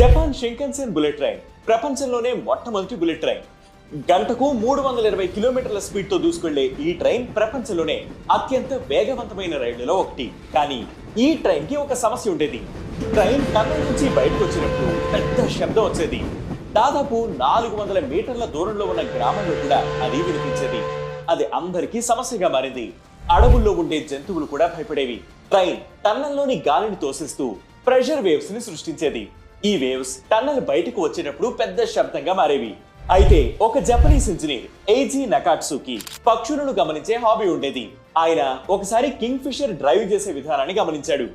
Japan Shinkansen bullet train. ప్రపంచంలోనే మొట్టమొదటి bullet train. గంటకు మూడు వందల ఇరవై కిలోమీటర్ల స్పీడ్తో దూసుకెళ్ళే ఈ ట్రైన్ ప్రపంచంలోనే అత్యంత వేగవంతమైన రైళ్ళలో ఒకటి. కానీ ఈ ట్రైన్కి ఒక సమస్య ఉండేది. ట్రైన్ టన్నల్ నుంచి బయటకు వచ్చినప్పుడు పెద్ద శబ్దం వచ్చేది. దాదాపు నాలుగు వందల మీటర్ల దూరంలో ఉన్న గ్రామంలో కూడా అది వినిపించేది. అది అందరికీ సమస్యగా మారింది. అడవుల్లో ఉండే జంతువులు కూడా భయపడేవి. ట్రైన్ టన్నల్లోని గాలిని తోసిస్తూ ప్రెషర్ వేవ్స్ని సృష్టించేది. ఈ వేవ్స్ టన్నల్ బయటకు వచ్చేటప్పుడు పెద్ద శబ్దంగా మారేవి. అయితే ఒక జపనీస్ ఇంజనీర్ ఏజీ నకాట్సుకి పక్షులను గమనించే హాబీ ఉండేది. ఆయన ఒకసారి కింగ్ ఫిషర్ డ్రైవ్ చేసే విధానాన్ని గమనించాడు.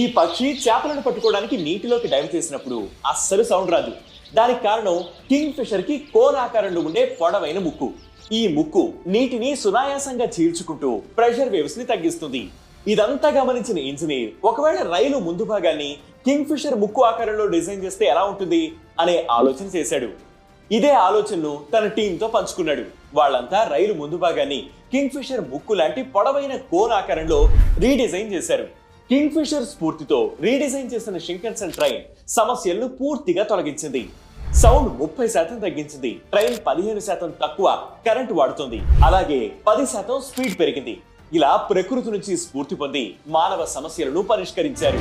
ఈ పక్షి చేపలను పట్టుకోవడానికి నీటిలోకి డైవ్ చేసినప్పుడు అస్సలు సౌండ్ రాదు. దానికి కారణం కింగ్ ఫిషర్కి కోన్ ఆకారంలో ఉండే పొడవైన ముక్కు. ఈ ముక్కు నీటిని సునాయాసంగా చీల్చుకుంటూ ప్రెషర్ వేవ్స్ని తగ్గిస్తుంది. ఇదంతా గమనించిన ఇంజనీర్ ఒకవేళ రైలు ముందు భాగాన్ని కింగ్ ఫిషర్ ముక్కు ఆకారంలో డిజైన్ చేస్తే ఎలా ఉంటుంది? అనే ఆలోచన చేశాడు. ఇదే ఆలోచనను తన టీంతో పంచుకున్నాడు. వాళ్ళంతా రైలు ముందు భాగాన్ని కింగ్ ఫిషర్ ముక్కు లాంటి పొడవైన కోన్ ఆకారంలో రీడిజైన్ చేశారు. కింగ్ ఫిషర్ స్ఫూర్తితో రీడిజైన్ చేసిన షింకన్సన్ ట్రైన్ సమస్యలను పూర్తిగా తొలగించింది. సౌండ్ ముప్పై శాతం తగ్గించింది. ట్రైన్ పదిహేను శాతం తక్కువ కరెంట్ వాడుతుంది. అలాగే పది శాతం స్పీడ్ పెరిగింది. ఇలా ప్రకృతి నుంచి స్ఫూర్తి పొంది మానవ సమస్యలను పరిష్కరించారు.